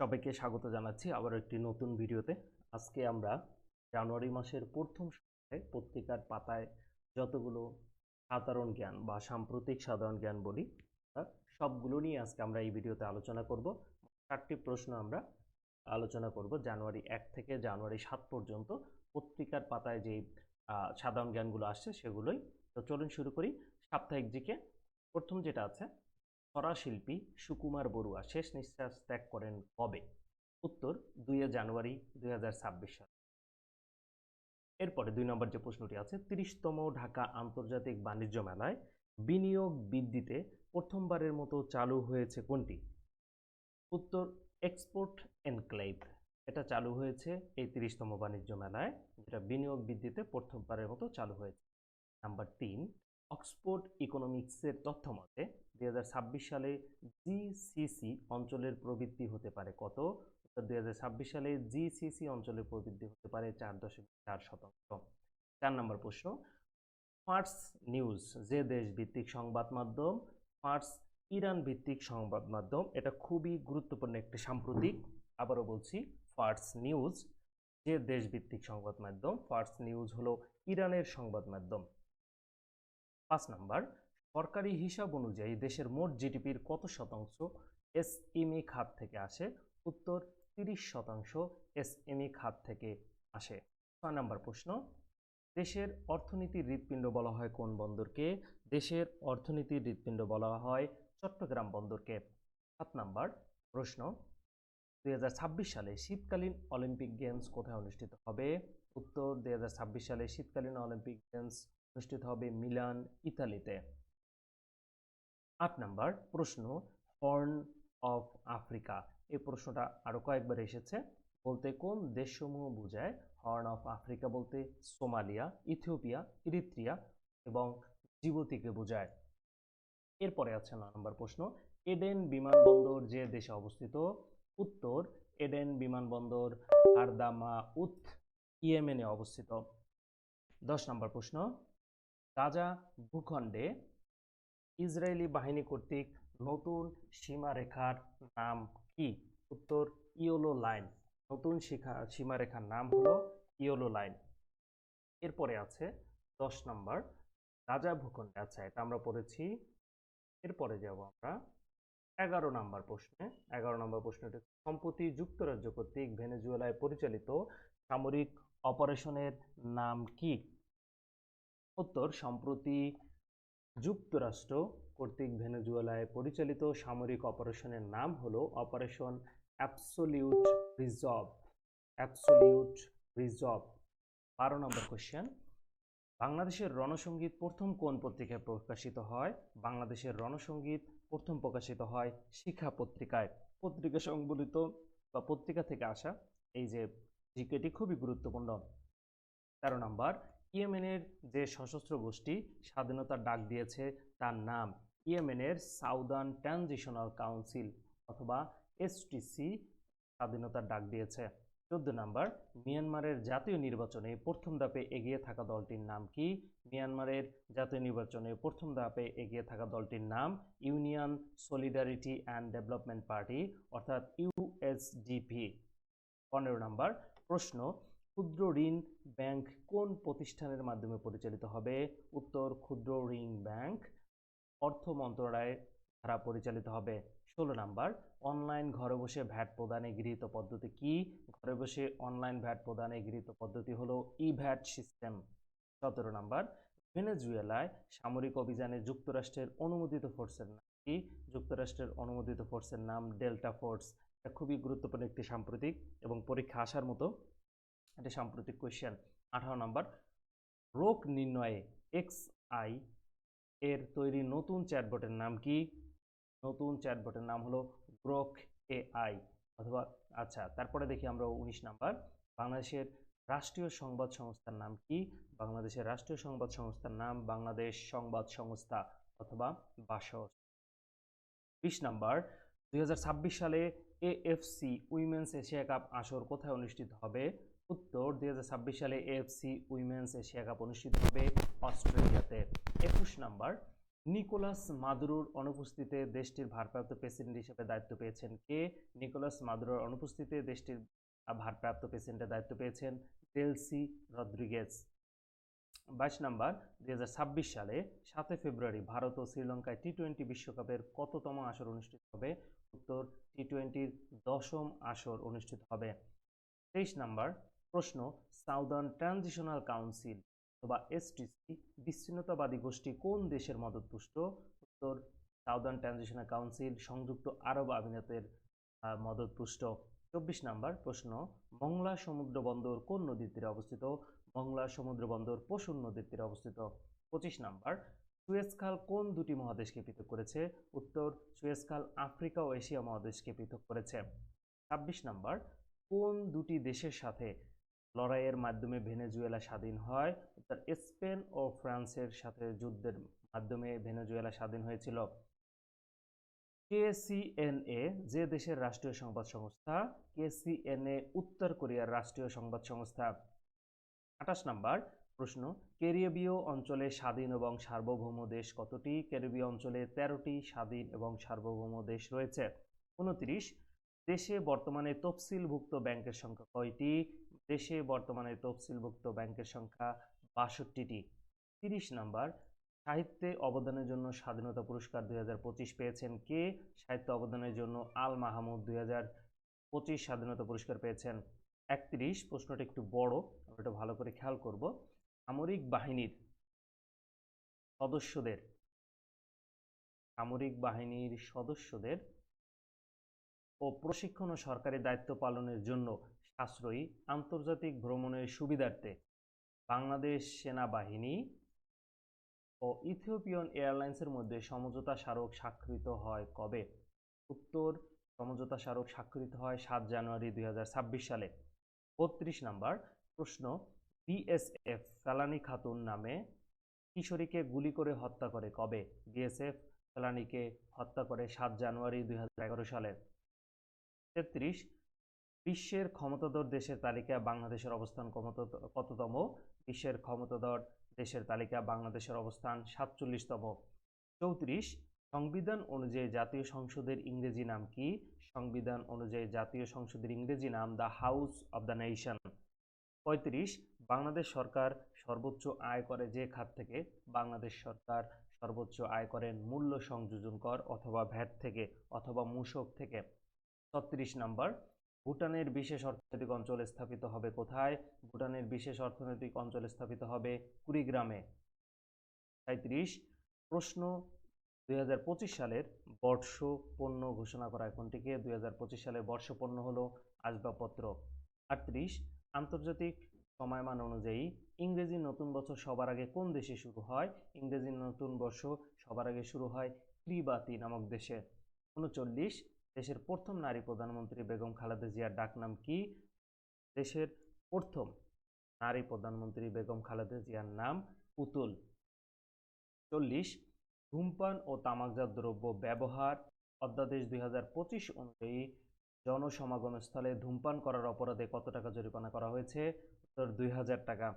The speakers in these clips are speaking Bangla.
সবাইকে স্বাগত জানাচ্ছি আবার একটি নতুন ভিডিওতে। আজকে আমরা জানুয়ারি মাসের প্রথম সপ্তাহে পত্রিকার পাতায় যতগুলো সাধারণ জ্ঞান বা সাম্প্রতিক সাধারণ জ্ঞান বলি সবগুলো নিয়ে আজকে আমরা এই ভিডিওতে আলোচনা করব। চারটি প্রশ্ন আমরা আলোচনা করব জানুয়ারি এক থেকে জানুয়ারি সাত পর্যন্ত। পত্রিকার পাতায় যে সাধারণ জ্ঞানগুলো আসছে সেগুলোই। তো চলুন শুরু করি সাপ্তাহিক জিকে প্রথম যেটা আছে শিল্পী সুকুমার বড়ুয়া শেষ নিঃশ্বাস ত্যাগ করেন কবে? উত্তর দুই জানুয়ারি, দুই হাজার ছাব্বিশ সাল। এরপরে দুই নম্বর যে প্রশ্নটি আছে, তিরিশতম ঢাকা আন্তর্জাতিক বাণিজ্য মেলায় বিনিয়োগ বৃদ্ধিতে প্রথমবারের মতো চালু হয়েছে কোনটি? উত্তর, এক্সপোর্ট এনক্লেভ। এটা চালু হয়েছে এই তিরিশতম বাণিজ্য মেলায়, যেটা বিনিয়োগ বৃদ্ধিতে প্রথমবারের মতো চালু হয়েছে। নাম্বার তিন অক্সফোর্ড ইকোনমিক্সের তথ্য মতে দু হাজার ছাব্বিশ সালে জিসিসি অঞ্চলের প্রবৃদ্ধি হতে পারে কত? দুই হাজার ছাব্বিশ সালে জিসিসি অঞ্চলের প্রবৃদ্ধি হতে পারে চার দশমিক চার শতাংশ। চার নম্বর প্রশ্ন, ফার্স নিউজ, যে দেশ ভিত্তিক সংবাদ মাধ্যম, ফার্স ইরান ভিত্তিক সংবাদ মাধ্যম, এটা খুবই গুরুত্বপূর্ণ একটি সাম্প্রতিক। আবারও বলছি, ফার্স নিউজ, যে দেশ ভিত্তিক সংবাদ মাধ্যম, ফার্স নিউজ হলো ইরানের সংবাদ মাধ্যম। পাঁচ নাম্বার, সরকারি হিসাব অনুযায়ী দেশের মোট জিডিপির কত শতাংশ এসএমই খাত থেকে আসে? উত্তর, তিরিশ শতাংশ এসএমই খাত থেকে আসে। ছয় নম্বর প্রশ্ন, দেশের অর্থনীতির হৃৎপিণ্ড বলা হয় কোন বন্দরকে? দেশের অর্থনীতির হৃৎপিণ্ড বলা হয় চট্টগ্রাম বন্দরকে। সাত নাম্বার প্রশ্ন, দুই হাজার ছাব্বিশ সালে শীতকালীন অলিম্পিক গেমস কোথায় অনুষ্ঠিত হবে? উত্তর, দুই হাজার ছাব্বিশ সালে শীতকালীন অলিম্পিক গেমস অনুষ্ঠিত হবে মিলান, ইতালিতে। আট নাম্বার প্রশ্ন, হর্ন অফ আফ্রিকা। এই প্রশ্নটা আরও কয়েকবার এসেছে। বলতে কোন দেশসমূহ বোঝায় হর্ন অফ আফ্রিকা বলতে সোমালিয়া, ইথিওপিয়া, ইরিত্রিয়া এবং জিবুতিকে বোঝায়? এরপরে আছে নয় নম্বর প্রশ্ন, এডেন বিমানবন্দর যে দেশে অবস্থিত? উত্তর, এডেন বিমানবন্দর আরদামা উথ ইয়েমেনে অবস্থিত। দশ নম্বর প্রশ্ন গাজা ভূখণ্ডে ইসরায়েলি বাহিনী কর্তৃক নতুন সীমারেখার নাম কি? উত্তর, ইয়োলো লাইন। নতুন শিখা, সীমারেখার নাম হলো ইয়োলো লাইন। এরপরে আছে দশ নম্বর গাজা ভূখণ্ডে। আচ্ছা এটা আমরা পড়েছি। এরপরে যাব আমরা এগারো নম্বর প্রশ্নে। এগারো নম্বর প্রশ্নটি, সম্প্রতি যুক্তরাজ্য কর্তৃক ভেনেজুয়েলায় পরিচালিত সামরিক অপারেশনের নাম কি? উত্তর, সম্প্রতি যুক্তরাষ্ট্র কর্তৃক ভেনেজুয়েলায় পরিচালিত সামরিক অপারেশনের নাম হলো operation absolute reserve. Absolute reserve. বারো নম্বর কোশ্চেন। বাংলাদেশের রণসঙ্গীত প্রথম কোন পত্রিকায় প্রকাশিত হয়? বাংলাদেশের রণসঙ্গীত প্রথম প্রকাশিত হয় শিক্ষা পত্রিকায়। পত্রিকা সংবলিত বা পত্রিকা থেকে আসা এই যে জিকেটি খুবই গুরুত্বপূর্ণ। তেরো নম্বর। ইয়েমেনের যে সশস্ত্র গোষ্ঠী, স্বাধীনতার ডাক দিয়েছে তার নাম ইয়েমেনের সাউদার্ন ট্রানজিশনাল কাউন্সিল অথবা এসটিসি স্বাধীনতার ডাক দিয়েছে। চোদ্দ নাম্বার, মিয়ানমারের জাতীয় নির্বাচনে প্রথম ধাপে এগিয়ে থাকা দলটির নাম কি? মিয়ানমারের জাতীয় নির্বাচনে প্রথম ধাপে এগিয়ে থাকা দলটির নাম union solidarity and development party, অর্থাৎ ইউএসডিপি পনেরো নাম্বার, প্রশ্ন ক্ষুদ্র ঋণ ব্যাংক কোন প্রতিষ্ঠানের মাধ্যমে পরিচালিত হবে? উত্তর, ক্ষুদ্র ঋণ ব্যাংক। অর্থ মন্ত্রণালয় দ্বারা পরিচালিত হবে। ষোলো নাম্বার, অনলাইন ঘরে বসে ভ্যাট প্রদানে গৃহীত পদ্ধতি কি? ঘরে বসে অনলাইন ভ্যাট প্রদানে গৃহীত পদ্ধতি হলো ই ভ্যাট সিস্টেম। সতেরো নাম্বার, ভেনেজুয়েলায় সামরিক অভিযানে যুক্তরাষ্ট্রের অনুমোদিত ফোর্সের নাম কি? যুক্তরাষ্ট্রের অনুমোদিত ফোর্সের নাম ডেল্টা ফোর্স। এটা খুবই গুরুত্বপূর্ণ একটি সাম্প্রতিক এবং পরীক্ষা আসার মতো এটা সাম্প্রতিক কোয়েশ্চেন আঠারো নম্বর রোগ নির্ণয়ে এক্স আই এর তৈরি নতুন চ্যাটবটের নাম কি? নতুন চ্যাটবটের নাম হলো গ্রোক এআই অথবা আচ্ছা তারপরে দেখি আমরা উনিশ নাম্বার বাংলাদেশের রাষ্ট্রীয় সংবাদ সংস্থার নাম কি? বাংলাদেশের রাষ্ট্রীয় সংবাদ সংস্থার নাম বাংলাদেশ সংবাদ সংস্থা অথবা বাসস বিশ নাম্বার দুই হাজার ছাব্বিশ সালে এএফসি উইমেন্স এশিয়া কাপ আসর কোথায় অনুষ্ঠিত হবে? উত্তর, দুই হাজার ছাব্বিশ সালে এএফসি উইমেন্স এশিয়া কাপ অনুষ্ঠিত হবে অস্ট্রেলিয়াতে। একুশ নাম্বার, নিকোলাস মাদুরোর অনুপস্থিতিতে দেশটির ভারপ্রাপ্ত প্রেসিডেন্ট হিসেবে দায়িত্ব পেয়েছেন কে? নিকোলাস মাদুরোর অনুপস্থিতিতে দেশটির ভারপ্রাপ্ত প্রেসিডেন্টের দায়িত্ব পেয়েছেন ডেলসি রদ্রিগেজ। বাইশ নাম্বার, দুই হাজার ছাব্বিশ সালে সাতই ফেব্রুয়ারি ভারত ও শ্রীলঙ্কায় টি টোয়েন্টি বিশ্বকাপের কততম আসর অনুষ্ঠিত হবে? উত্তর টি টোয়েন্টির দশম আসর অনুষ্ঠিত হবে। তেইশ নাম্বার প্রশ্ন, সাউদার্ন ট্রানজিশনাল কাউন্সিল অথবা এসটিসি বিচ্ছিন্নতাবাদী গোষ্ঠী কোন দেশের মদত মদতপুষ্ট? উত্তর, সাউদার্ন ট্রানজিশনাল কাউন্সিল সংযুক্ত আরব আমিরাতের মদতপুষ্ট। চব্বিশ নাম্বার প্রশ্ন, মংলা সমুদ্র বন্দর কোন নদীর তীরে অবস্থিত? মংলা সমুদ্র বন্দর পশুর নদীর তীরে অবস্থিত। পঁচিশ নাম্বার সুয়েজ খাল কোন দুটি মহাদেশকে পৃথক করেছে? উত্তর সুয়েজ খাল আফ্রিকা ও এশিয়া মহাদেশকে পৃথক করেছে। ছাব্বিশ নাম্বার, কোন দুটি দেশের সাথে লড়াইয়ের মাধ্যমে ভেনেজুয়েলা স্বাধীন হয়। উত্তর স্পেন ও ফ্রান্সের সাথে যুদ্ধের মাধ্যমে ভেনেজুয়েলা স্বাধীন হয়েছিল। কেসিএনএ, যে দেশের রাষ্ট্রীয় সংবাদ সংস্থা, কেসিএনএ উত্তর কোরিয়ার রাষ্ট্রীয় সংবাদ সংস্থা। আঠাশ নাম্বার প্রশ্ন, ক্যারিবীয় অঞ্চলে স্বাধীন এবং সার্বভৌম দেশ কতটি? ক্যারিবীয় অঞ্চলে তেরোটি স্বাধীন এবং সার্বভৌম দেশ রয়েছে। উনত্রিশ, দেশে বর্তমানে তফসিলভুক্ত ব্যাংকের সংখ্যা কয়টি? দেশে বর্তমানে তফসিলভুক্ত ব্যাংকের সংখ্যা বাষট্টিটি। তিরিশ নাম্বার, সাহিত্যে অবদানের জন্য স্বাধীনতা পুরস্কার দু হাজার পঁচিশ পেয়েছেন কে? সাহিত্য অবদানের জন্য আল মাহমুদ দুই পঁচিশ স্বাধীনতা পুরস্কার পেয়েছেন একত্রিশ। প্রশ্নটা একটু বড় আমরা এটা ভালো করে খেয়াল করব। সামরিক বাহিনীর সদস্যদের, সামরিক বাহিনীর সদস্যদের ও প্রশিক্ষণ ও সরকারি দায়িত্ব পালনের জন্য সাশ্রয়ী আন্তর্জাতিক ভ্রমণের সুবিধার্থে বাংলাদেশ সেনাবাহিনী ও ইথিওপিয়ান এয়ারলাইন্সের মধ্যে সমঝোতা স্মারক স্বাক্ষরিত হয় কবে? উত্তর, সমঝোতা স্মারক স্বাক্ষরিত হয় সাত জানুয়ারি দুই সালে। বত্রিশ নাম্বার প্রশ্ন, বিএসএফ ফেলানি খাতুন নামে কিশোরীকে গুলি করে হত্যা করে কবে? বিএসএফ ফেলানিকে হত্যা করে সাত জানুয়ারি দুই সালে। তেত্রিশ বিশ্বের ক্ষমতাধর দেশের তালিকা বাংলাদেশের অবস্থান কততম? বিশ্বের ক্ষমতাধর দেশের তালিকা বাংলাদেশের অবস্থান সাতচল্লিশতম। চৌত্রিশ, সংবিধান অনুযায়ী জাতীয় সংসদের ইংরেজি নাম কি? সংবিধান অনুযায়ী জাতীয় সংসদের ইংরেজি নাম the House of the Nation. পঁয়ত্রিশ, বাংলাদেশ সরকার সর্বোচ্চ আয় করে যে খাত থেকে? বাংলাদেশ সরকার সর্বোচ্চ আয় করেন মূল্য সংযোজন কর অথবা ভ্যাট থেকে অথবা মূসক থেকে। ছত্রিশ নাম্বার ভুটানের বিশেষ অর্থনৈতিক অঞ্চল স্থাপিত হবে কোথায়? ভুটানের বিশেষ অর্থনৈতিক অঞ্চল স্থাপিত হবে কুড়িগ্রামে। সাঁত্রিশ প্রশ্ন, দুই হাজার পঁচিশ সালের বর্ষ পণ্য ঘোষণা করা কোনটিকে দুই সালের বর্ষ পণ্য হলো আসবাবপত্র। আটত্রিশ, আন্তর্জাতিক সময়মান অনুযায়ী ইংরেজি নতুন বছর সবার আগে কোন দেশে শুরু হয়? ইংরেজি নতুন বর্ষ সবার আগে শুরু হয় ক্রিবাতি নামক দেশে। উনচল্লিশ দেশের প্রথম নারী প্রধানমন্ত্রী বেগম খালেদা জিয়ার ডাকনাম কি? দেশের প্রথম নারী প্রধানমন্ত্রী বেগম খালেদা জিয়ার নাম পুতুল। চল্লিশ, ধূমপান ও তামাকজাত দ্রব্য ব্যবহার অধ্যাদেশ দুই হাজার পঁচিশ অনুযায়ী জনসমাগম স্থলে ধূমপান করার অপরাধে কত টাকা জরিমানা করা হয়েছে? উত্তর দুই হাজার টাকা।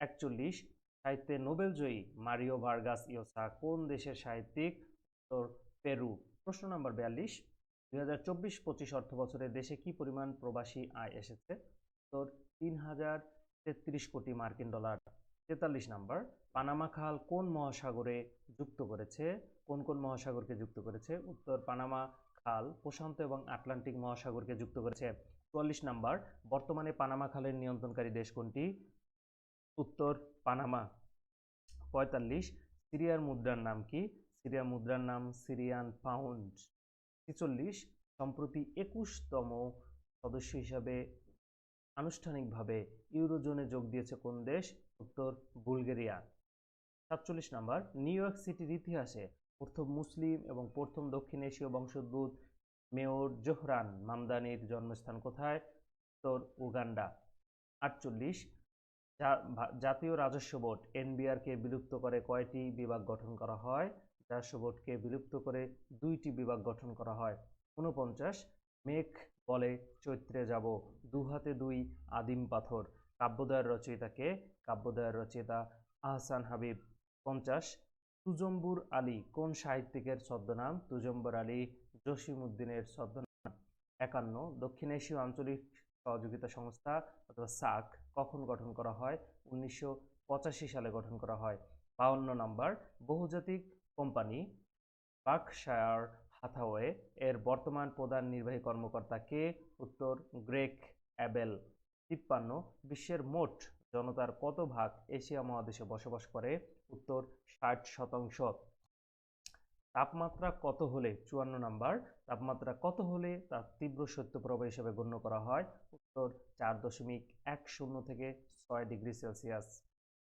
একচল্লিশ, সাহিত্যে নোবেলজয়ী মারিও ভার্গাস ইয়োসা কোন দেশের সাহিত্যিক? উত্তর পেরু। প্রশ্ন নম্বর বিয়াল্লিশ দুই হাজার চব্বিশ পঁচিশ অর্থ বছরে দেশে কি পরিমাণ প্রবাসী আয় এসেছে? উত্তর তিন হাজার তেত্রিশ কোটি মার্কিন ডলার। তেতাল্লিশ নাম্বার, পানামা খাল কোন মহাসাগরে যুক্ত করেছে? কোন কোন মহাসাগরকে যুক্ত করেছে? উত্তর, পানামা খাল প্রশান্ত এবং আটলান্টিক মহাসাগরকে যুক্ত করেছে। চুয়াল্লিশ নাম্বার, বর্তমানে পানামা খালের নিয়ন্ত্রণকারী দেশ কোনটি? উত্তর, পানামা। পঁয়তাল্লিশ, সিরিয়ার মুদ্রার নাম কি? সিরিয়ার মুদ্রার নাম সিরিয়ান পাউন্ড। ছেচল্লিশ সম্প্রতি একুশতম সদস্য হিসাবে আনুষ্ঠানিকভাবে ইউরোজোনে যোগ দিয়েছে কোন দেশ? উত্তর বুলগেরিয়া। সাতচল্লিশ নাম্বার, নিউ ইয়র্ক সিটির ইতিহাসে প্রথম মুসলিম এবং প্রথম দক্ষিণ এশীয় বংশোদ্ভূত মেয়র জোহরান মামদানির জন্মস্থান কোথায়? উত্তর উগান্ডা। আটচল্লিশ জাতীয় রাজস্ব বোর্ড, এনবিআরকে বিলুপ্ত করে কয়টি বিভাগ গঠন করা হয়? রাজস্ব বোর্ডকে বিলুপ্ত করে দুইটি বিভাগ গঠন করা হয়। ঊনপঞ্চাশ, মেঘ বলে চৈত্রে যাব দু হাতে দুই আদিম পাথর। কাব্যদয়ের রচয়িতাকে কাব্যদয়ের রচয়িতা আহসান হাবিব। পঞ্চাশ, তুজম্বুর আলী কোন সাহিত্যিকের ছদ্মনাম? তুজম্বুর আলী জসিমউদ্দিনের ছদ্মনাম। একান্ন, দক্ষিণ এশীয় আঞ্চলিক সহযোগিতা সংস্থা অথবা সাক কখন গঠন করা হয়? উনিশশো পঁচাশি সালে গঠন করা হয়। বাউন্ন নম্বর, বহুজাতিক কোম্পানি বার্কশায়ার হাথাওয়ে এর বর্তমান প্রধান নির্বাহী কর্মকর্তা কে? উত্তর, গ্রেক অ্যাবেল। তিপ্পান্ন, বিশ্বের মোট জনতার কত ভাগ এশিয়া মহাদেশে বসবাস করে? উত্তর, ষাট শতাংশ। তাপমাত্রা কত হলে? চুয়ান্ন নাম্বার। তাপমাত্রা কত হলে? তা তীব্র শৈত্যপ্রবাহ হিসেবে গণ্য করা হয়। উত্তর, চার দশমিক এক শূন্য থেকে ছয় ডিগ্রি সেলসিয়াস।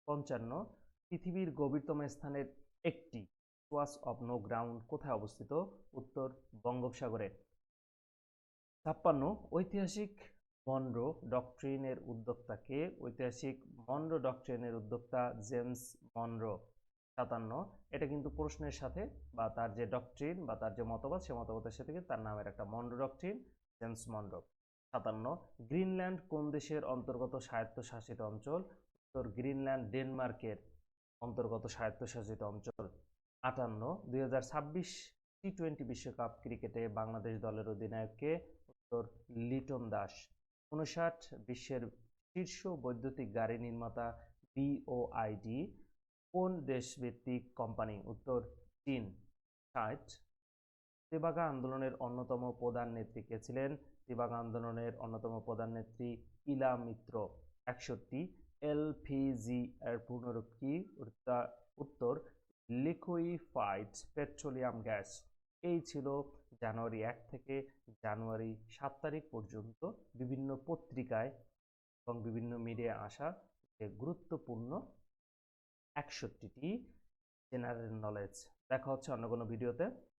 পঞ্চান্ন, পৃথিবীর গভীরতম স্থানের একটি সোয়াস অফ নো গ্রাউন্ড কোথায় অবস্থিত? উত্তর বঙ্গোপসাগরে। ছাপ্পান্ন, ঐতিহাসিক মনরো ডকট্রিনের উদ্যোক্তা কে ঐতিহাসিক মনরো ডকট্রিনের উদ্যোক্তা জেমস মনরো। সাতান্ন, এটা কিন্তু প্রশ্নের সাথে বা তার যে ডকট্রিন বা তার যে মতবাদ, সে মতবাদের সাথে তার নামের একটা মনরো ডকট্রিন, জেমস মনরো। সাতান্ন, গ্রিনল্যান্ড কোন দেশের অন্তর্গত স্বায়ত্তশাসিত অঞ্চল? উত্তর, গ্রিনল্যান্ড ডেনমার্কের অন্তর্গত স্বায়ত্তশাসিত অঞ্চল। আটান্ন, দুই হাজার ছাব্বিশ টি টোয়েন্টি বিশ্বকাপ ক্রিকেটে বাংলাদেশ দলের অধিনায়ককে উত্তর লিটন দাস, উনষাট বিশ্বের শীর্ষ বৈদ্যুতিক গাড়ি নির্মাতা বিওআইডি কোন দেশভিত্তিক কোম্পানি? উত্তর চীন, ষাট। তেবাগা আন্দোলনের অন্যতম প্রধান নেত্রী কে ছিলেন? তেবাগা আন্দোলনের অন্যতম প্রধান নেত্রী ইলা মিত্র, একষট্টি। এলপিজি এর পূর্ণরূপ কি উত্তর- উত্তর লিকুইফাইড পেট্রোলিয়াম গ্যাস এই ছিল জানুয়ারি এক থেকে জানুয়ারি সাত তারিখ পর্যন্ত বিভিন্ন পত্রিকায় এবং বিভিন্ন মিডিয়া আসা যে গুরুত্বপূর্ণ একষট্টিটি জেনারেল নলেজ দেখা হচ্ছে অন্য কোনো ভিডিওতে